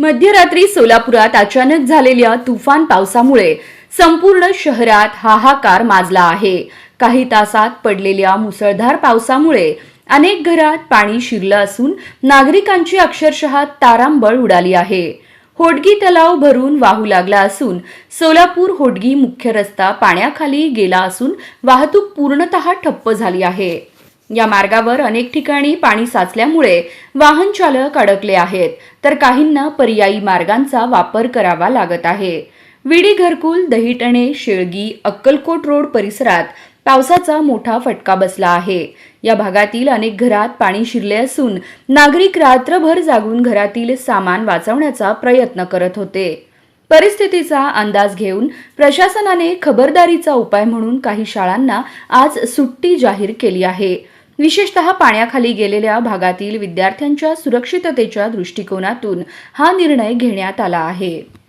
मध्यरात्री सोलापुरात अचानक झालेल्या तुफान पावसामुळे संपूर्ण शहरात हाहाकार माजला आहे. काही तासात पडलेल्या मुसळधार पावसामुळे अनेक घरात पाणी शिरलं असून नागरिकांची अक्षरशः तारांबळ उडाली आहे. होडगी तलाव भरून वाहू लागला असून सोलापूर होडगी मुख्य रस्ता पाण्याखाली गेला असून वाहतूक पूर्णतः ठप्प झाली आहे. या मार्गावर अनेक ठिकाणी पाणी साचल्यामुळे वाहन चालक अडकले आहेत. तर काहींना पर्यायी मार्गांचा वापर करावा लागत आहे. विडी घरकुल दहिटणे शेळगी अक्कलकोट रोड परिसरात पावसाचा मोठा फटका बसला आहे. या भागातील अनेक घरात पाणी शिरले असून नागरिक रात्रभर जागून घरातील सामान वाचवण्याचा प्रयत्न करत होते. परिस्थितीचा अंदाज घेऊन प्रशासनाने खबरदारीचा उपाय म्हणून काही शाळांना आज सुट्टी जाहीर केली आहे. विशेषतः पाण्याखाली गेलेल्या भागातील विद्यार्थ्यांच्या सुरक्षिततेच्या दृष्टिकोनातून हा निर्णय घेण्यात आला आहे.